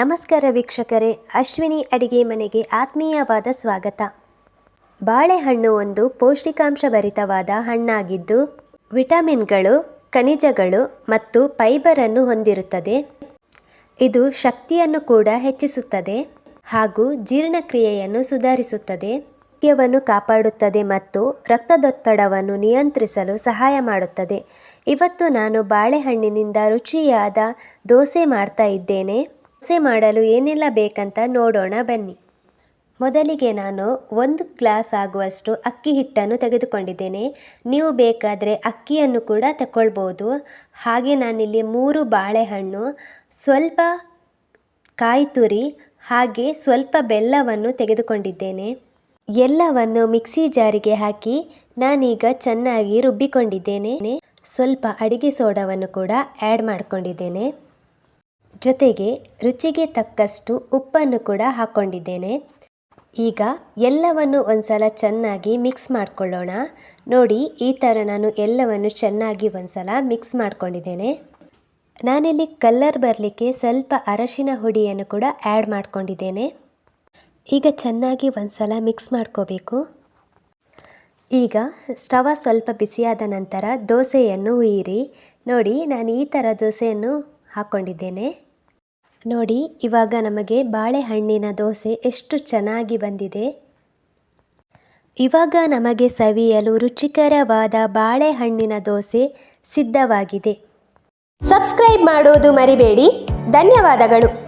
ನಮಸ್ಕಾರ ವೀಕ್ಷಕರೇ, ಅಶ್ವಿನಿ ಅಡಿಗೆ ಮನೆಗೆ ಆತ್ಮೀಯವಾದ ಸ್ವಾಗತ. ಬಾಳೆಹಣ್ಣು ಒಂದು ಪೌಷ್ಟಿಕಾಂಶಭರಿತವಾದ ಹಣ್ಣಾಗಿದ್ದು, ವಿಟಮಿನ್ಗಳು, ಖನಿಜಗಳು ಮತ್ತು ಫೈಬರನ್ನು ಹೊಂದಿರುತ್ತದೆ. ಇದು ಶಕ್ತಿಯನ್ನು ಕೂಡ ಹೆಚ್ಚಿಸುತ್ತದೆ ಹಾಗೂ ಜೀರ್ಣಕ್ರಿಯೆಯನ್ನು ಸುಧಾರಿಸುತ್ತದೆ. ಆರೋಗ್ಯವನ್ನು ಕಾಪಾಡುತ್ತದೆ ಮತ್ತು ರಕ್ತದೊತ್ತಡವನ್ನು ನಿಯಂತ್ರಿಸಲು ಸಹಾಯ ಮಾಡುತ್ತದೆ. ಇವತ್ತು ನಾನು ಬಾಳೆಹಣ್ಣಿನಿಂದ ರುಚಿಯಾದ ದೋಸೆ ಮಾಡ್ತಾ ಇದ್ದೇನೆ. ದೋಸೆ ಮಾಡಲು ಏನೆಲ್ಲ ಬೇಕಂತ ನೋಡೋಣ ಬನ್ನಿ. ಮೊದಲಿಗೆ ನಾನು ಒಂದು ಗ್ಲಾಸ್ ಆಗುವಷ್ಟು ಅಕ್ಕಿ ಹಿಟ್ಟನ್ನು ತೆಗೆದುಕೊಂಡಿದ್ದೇನೆ. ನೀವು ಬೇಕಾದರೆ ಅಕ್ಕಿಯನ್ನು ಕೂಡ ತಗೊಳ್ಬೋದು ಹಾಗೆ ನಾನಿಲ್ಲಿ ಮೂರು ಬಾಳೆಹಣ್ಣು, ಸ್ವಲ್ಪ ಕಾಯಿ ತುರಿ ಹಾಗೆ ಸ್ವಲ್ಪ ಬೆಲ್ಲವನ್ನು ತೆಗೆದುಕೊಂಡಿದ್ದೇನೆ. ಎಲ್ಲವನ್ನು ಮಿಕ್ಸಿ ಜಾರಿಗೆ ಹಾಕಿ ನಾನೀಗ ಚೆನ್ನಾಗಿ ರುಬ್ಬಿಕೊಂಡಿದ್ದೇನೆ. ಸ್ವಲ್ಪ ಅಡಿಗೆ ಸೋಡಾವನ್ನು ಕೂಡ ಆ್ಯಡ್ ಮಾಡಿಕೊಂಡಿದ್ದೇನೆ. ಜೊತೆಗೆ ರುಚಿಗೆ ತಕ್ಕಷ್ಟು ಉಪ್ಪನ್ನು ಕೂಡ ಹಾಕ್ಕೊಂಡಿದ್ದೇನೆ ಈಗ ಎಲ್ಲವನ್ನು ಒಂದ್ಸಲ ಚೆನ್ನಾಗಿ ಮಿಕ್ಸ್ ಮಾಡ್ಕೊಳ್ಳೋಣ. ನೋಡಿ, ಈ ಥರ ನಾನು ಎಲ್ಲವನ್ನು ಚೆನ್ನಾಗಿ ಒಂದ್ಸಲ ಮಿಕ್ಸ್ ಮಾಡ್ಕೊಂಡಿದ್ದೇನೆ. ನಾನಿಲ್ಲಿ ಕಲ್ಲರ್ ಬರಲಿಕ್ಕೆ ಸ್ವಲ್ಪ ಅರಶಿನ ಹುಡಿಯನ್ನು ಕೂಡ ಆ್ಯಡ್ ಮಾಡ್ಕೊಂಡಿದ್ದೇನೆ. ಈಗ ಚೆನ್ನಾಗಿ ಒಂದ್ಸಲ ಮಿಕ್ಸ್ ಮಾಡ್ಕೋಬೇಕು. ಈಗ ಸ್ಟವ ಸ್ವಲ್ಪ ಬಿಸಿಯಾದ ನಂತರ ದೋಸೆಯನ್ನು ಹುಯಿರಿ ನೋಡಿ, ನಾನು ಈ ಥರ ದೋಸೆಯನ್ನು ಹಾಕ್ಕೊಂಡಿದ್ದೇನೆ ನೋಡಿ, ಇವಾಗ ನಮಗೆ ಬಾಳೆಹಣ್ಣಿನ ದೋಸೆ ಎಷ್ಟು ಚೆನ್ನಾಗಿ ಬಂದಿದೆ. ಇವಾಗ ನಮಗೆ ಸವಿಯಲು ರುಚಿಕರವಾದ ಬಾಳೆಹಣ್ಣಿನ ದೋಸೆ ಸಿದ್ಧವಾಗಿದೆ. ಸಬ್ಸ್ಕ್ರೈಬ್ ಮಾಡೋದು ಮರಿಬೇಡಿ. ಧನ್ಯವಾದಗಳು.